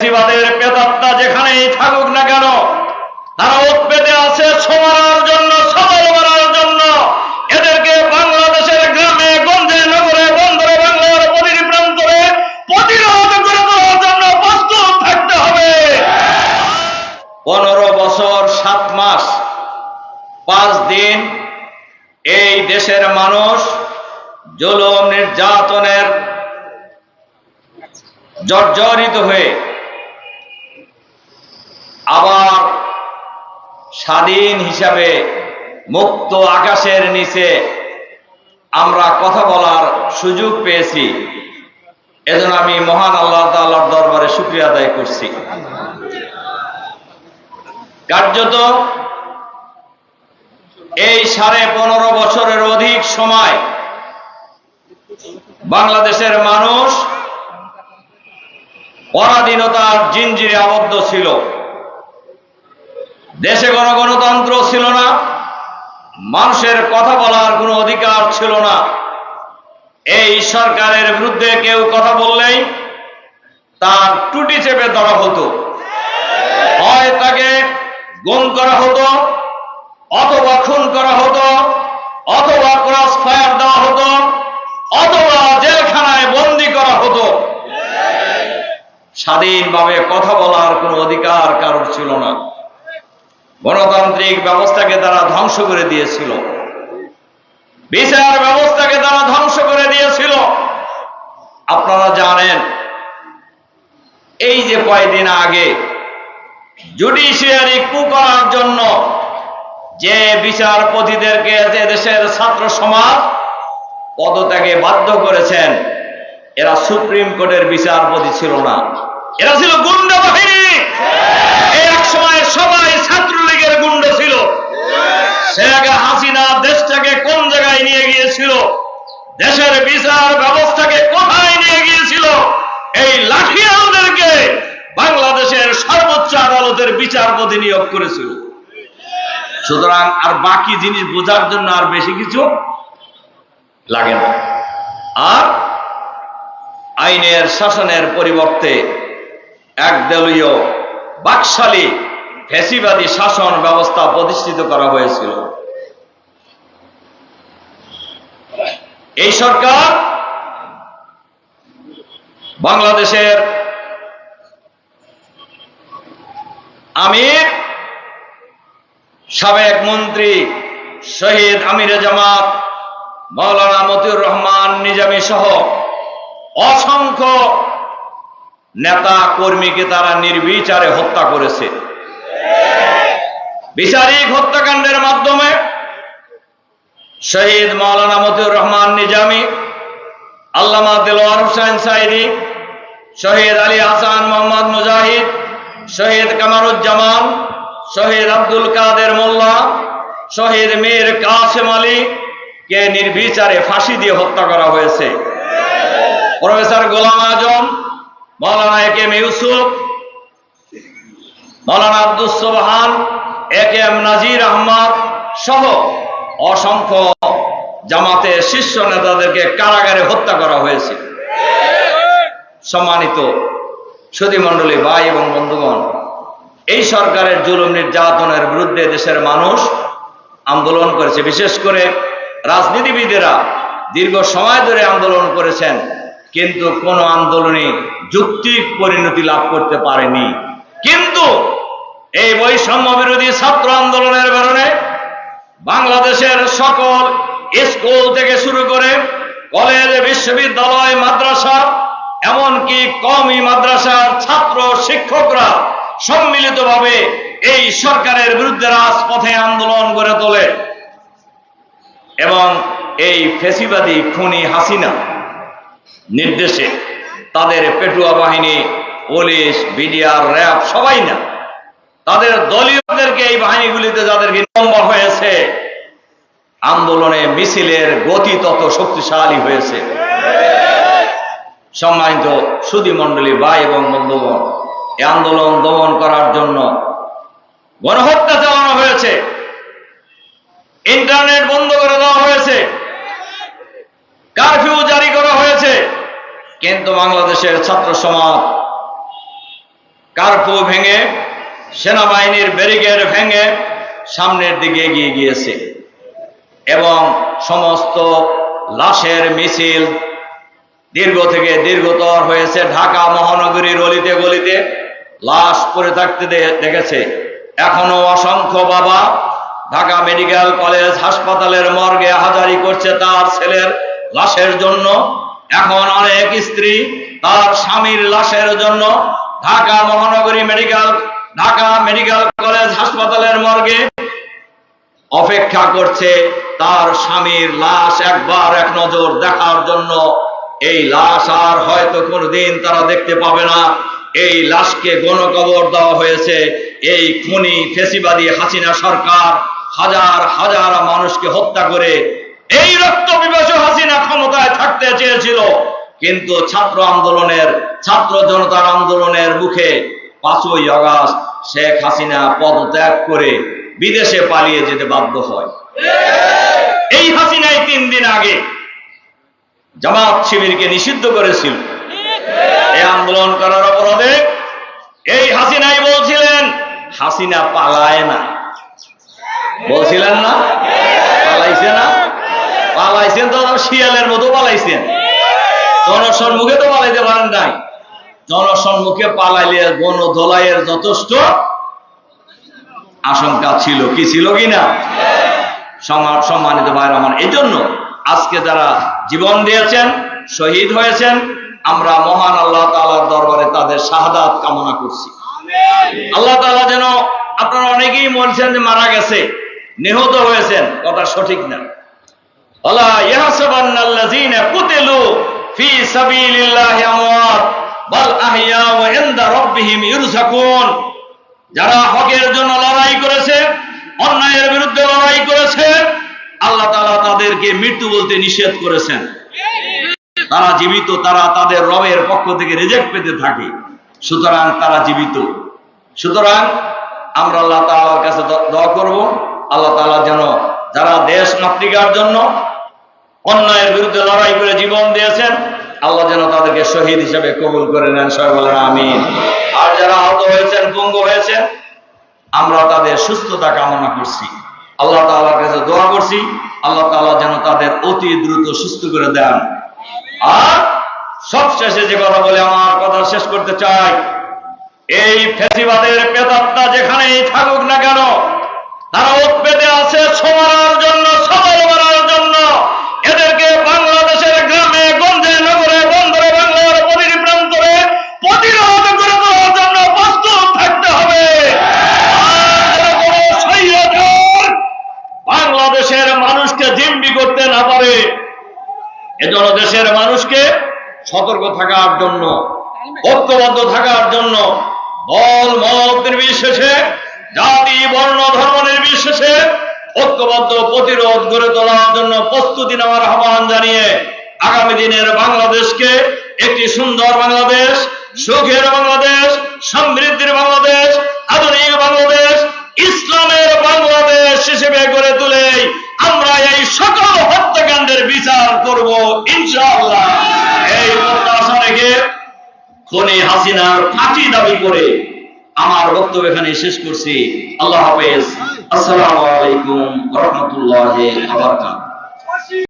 ফ্যাসিবাদের পেতাত্তা যেখানেই থাকুক না কেন, তারা উৎপেতে আছে সমানার জন্য সবল করার জন্য। এদেরকে বাংলাদেশের গ্রামে, গঞ্জে, নগরে, বন্দরে, বাংলার প্রতিটি প্রান্তরে প্রতিরোধ করে দেওয়ার জন্য প্রস্তুত থাকতে হবে। পনেরো বছর, সাত মাস, পাঁচ দিন এই দেশের মানুষ জুলুম নির্যাতনের জর্জরিত হয়ে আবার স্বাধীন হিসাবে মুক্ত আকাশের নিচে আমরা কথা বলার সুযোগ পেয়েছি। এজন্য আমি মহান আল্লাহ তাআলার দরবারে শুক্রিয়া আদায় করছি। কার্যত এই সাড়ে পনেরো বছরের অধিক সময় বাংলাদেশের মানুষ পরাধীনতার জিনজিরে আবদ্ধ ছিল। দেশে কোনো গণতন্ত্র ছিল না, মানুষের কথা বলার কোনো অধিকার ছিল না। এই সরকারের বিরুদ্ধে কেউ কথা বললেই তার টুটি চেপে ধরা হতো। হয় তাকে গুম করা হতো, অথবা খুন করা হতো, অথবা ক্রস ফায়ার দেওয়া হতো, অথবা জেলখানায় বন্দি করা হতো। স্বাধীনভাবে কথা বলার কোনো অধিকার কারোর ছিল না। গণতান্ত্রিক ব্যবস্থাকে তারা ধ্বংস করে দিয়েছিল। বিচার ব্যবস্থাকে তারা ধ্বংস করে দিয়েছিল। আপনারা জানেন, এই যে কয়দিন আগে জুডিশিয়ারি কু করার জন্য যে বিচারপতিদেরকে যে দেশের ছাত্র সমাজ পদত্যাগে বাধ্য করেছেন, এরা সুপ্রিম কোর্টের বিচারপতি ছিল না। এরা ছিল গুন্ডা বাহিনী এক সময় সবাই ছাত্রলীগের গুন্ড ছিল শেখ হাসিনা দেশটাকে কোন জায়গায় নিয়ে গিয়েছিল? দেশের বিচার ব্যবস্থাকে কোথায় নিয়ে গিয়েছিল? এই লাঠিয়ালদেরকে বাংলাদেশের সর্বোচ্চ আদালতের বিচারপতি নিয়োগ করেছিল। সুতরাং আর বাকি জিনিস বোঝার জন্য আর বেশি কিছু লাগে না। আর আইনের শাসনের পরিবর্তে একদলীয় বাকশালী ফ্যাসিবাদী শাসন ব্যবস্থা প্রতিষ্ঠিত করা হয়েছিল। এই সরকার বাংলাদেশের আমির, সাবেক মন্ত্রী শহীদ আমিরে জামাত মৌলানা মতিউর রহমান নিজামী সহ অসংখ্য নেতা কর্মীকে তারা নির্বিচারে হত্যা করেছে। বিচারিক হত্যাকাণ্ডের মাধ্যমে শহীদ মৌলানা মতিউর রহমান নিজামী, আল্লামা দিলওয়ার হোসেন সাইদি, শহীদ আলী হাসান মোহাম্মদ মুজাহিদ, শহীদ কামারুজ্জামান, শহীদ আব্দুল কাদের মোল্লা, শহীদ মীর কাসেম আলী কে নির্বিচারে ফাঁসি দিয়ে হত্যা করা হয়েছে। Professor Golam Azam Maulana A K Yusuf Maulana Abdul Sobhan A M Nazir Ahmad সহ অসংখ্য জামাতে শীর্ষ নেতাদেরকে কারাগারে হত্যা করা হয়েছে। সম্মানিত সুধীমণ্ডলী ভাই এবং বন্ধুগণ, এই সরকারের জুলুম নির্যাতনের বিরুদ্ধে দেশের মানুষ আন্দোলন করেছে। বিশেষ করে রাজনীতিবিদেরা দীর্ঘ সময় ধরে আন্দোলন করেছেন, কিন্তু কোন আন্দোলনে যুক্তি পরিণতি লাভ করতে পারেনি। কিন্তু এই বৈষম্য বিরোধী ছাত্র আন্দোলনের কারণে বাংলাদেশের সকল স্কুল থেকে শুরু করে কলেজ, বিশ্ববিদ্যালয়, মাদ্রাসা, এমনকি কমই মাদ্রাসার ছাত্র শিক্ষকরা সম্মিলিতভাবে এই সরকারের বিরুদ্ধে রাজপথে আন্দোলন গড়ে তোলে। এবং এই ফেসিবাদী খুনি হাসিনা নির্দেশে তাদের পেটুয়া বাহিনী, পুলিশ, বিডিআর, র্যাব, সবাই না তাদের দলীয়দেরকে এই বাহিনীগুলিতে যাদেরকে লম্বা হয়েছে, আন্দোলনে মিছিলের গতি তত শক্তিশালী হয়েছে। সম্মানিত সুদী মন্ডলী ভাই এবং বন্ধুগণ এই আন্দোলন দমন করার জন্য গণহত্যা চালানো হয়েছে। ইন্টারনেট বন্ধ করে দেওয়া হয়েছে। কারফিউ জারি করা হয়েছে। কিন্তু বাংলাদেশের ছাত্র সমাজ কার্ফু ভেঙে সেনাবাহিনীর ব্যারিকেড ভেঙে সামনের দিকে এগিয়ে গিয়েছে এবং সমস্ত লাশের মিছিল দীর্ঘ থেকে দীর্ঘতর হয়েছে। ঢাকা মহানগরীর অলিতে গলিতে লাশ পড়ে থাকতে দেখেছে। এখনও অসংখ্য বাবা ঢাকা মেডিকেল কলেজ হাসপাতালের মর্গে হাজারি করছে তার ছেলের লাশের জন্য। এখন অনেক স্ত্রী তার স্বামীর লাশের জন্য ঢাকা মহানগরী মেডিকেল ঢাকা মেডিকেল কলেজ হাসপাতালের মর্গে অপেক্ষা করছে তার স্বামীর লাশ একবার এক নজর দেখার জন্য। এই লাশ আর হয়তো কোনোদিন তারা দেখতে পাবে না। এই লাশকে গণকবর দেওয়া হয়েছে। এই খুনি ফেসিবাদী হাসিনা সরকার হাজার হাজার মানুষকে হত্যা করে এই রক্ত বিবেচ হাসিনা ক্ষমতায় থাকতে চেয়েছিল। কিন্তু ছাত্র আন্দোলনের, ছাত্র জনতার আন্দোলনের মুখে পাঁচই আগস্ট শেখ হাসিনা পদত্যাগ করে বিদেশে পালিয়ে যেতে বাধ্য হয়। এই হাসিনাই তিন দিন আগে জামাত শিবিরকে নিষিদ্ধ করেছিল। এই আন্দোলন করার অপরাধে এই হাসিনাই বলছিলেন, হাসিনা পালায় না। বলছিলেন না? পালাইছে না? পালাইছেন তো শিয়ালের মতো পালাইছেন। জনসম্মুখে তো পালাইতে পারেন নাই। জনসম্মুখে পালাইলে গণ দলাইয়ের যথেষ্ট আশঙ্কা ছিল। কি ছিল কি না? সম্মানিত ভাইরা আমার এই জন্য আজকে যারা জীবন দিয়েছেন, শহীদ হয়েছেন, আমরা মহান আল্লাহ তাআলার দরবারে তাদের শাহাদাত কামনা করছি। আল্লাহ তাআলা যেন আপনারা অনেকেই বলছেন যে মারা গেছে, নিহত হয়েছেন, কথা সঠিক না। ওয়ালা ইয়াহসাবান্নাল্লাযীনা কুতিলু ফি সাবিলিল্লাহি আমওয়াত যারা হকের জন্য লড়াই করেছে, অন্যায়ের বিরুদ্ধে লড়াই করেছে, আল্লাহ তাআলা তাদেরকে মৃত্যু বলতে নিষেধ করেছেন। তারা জীবিত, তারা তাদের রবের পক্ষ থেকে রিজেক্ট পেতে থাকে। সুতরাং তারা জীবিত। সুতরাং আমরা আল্লাহ তাআলার কাছে দোয়া করব, আল্লাহ তাআলা যেন যারা দেশ মাতৃকার জন্য অন্যায়ের বিরুদ্ধে লড়াই করে জীবন দিয়েছেন আল্লাহ যেন তাদেরকে শহীদ হিসেবে কবুল করে নেন, সবাই আমিন। আর যারা আহত হয়েছেন পঙ্গু হয়েছেন, আমরা তাদের সুস্থতা কামনা করছি। আল্লাহ তাআলার কাছে দোয়া করছি, আল্লাহ তাআলা যেন তাদের অতি দ্রুত সুস্থ করে দেন। আর সবশেষে যে কথা বলে আমার কথা শেষ করতে চাই, এই ফেসিবাদের পেতাত্তা যেখানেই থাকুক না কেন, তারা উৎপেতে আছে সমারার জন্য সবল মারার জন্য এদেরকে বাংলাদেশের গ্রামে গঞ্জে নগরে বন্দরে বাংলার প্রতিটি প্রান্তরে প্রতিরোধ করে দেওয়ার জন্য প্রস্তুত থাকতে হবে আর যেন কোনো স্বৈরাচার বাংলাদেশের মানুষকে জিম্বি করতে না পারে এজন্য দেশের মানুষকে সতর্ক থাকার জন্য ঐক্যবদ্ধ থাকার জন্য দল মত নির্বিশেষে জাতি বর্ণ ধর্ম নির্বিশেষে ঐক্যবদ্ধ প্রতিরোধ গড়ে তোলার জন্য প্রস্তুতি নেওয়ার আহ্বান জানিয়ে আগামী দিনের বাংলাদেশকে একটি সুন্দর বাংলাদেশ সুখের বাংলাদেশ সমৃদ্ধির বাংলাদেশ আধুনিক বাংলাদেশ ইসলামের বাংলাদেশ হিসেবে গড়ে তুলে করব ইনশাআল্লাহ। এই রেখে খনি হাসিনার ফাঁকি দাবি করে আমার বক্তব্য এখানে শেষ করছি। আল্লাহ হাফেজ। আসসালামু আলাইকুম রহমতুল্লাহ আবরকাত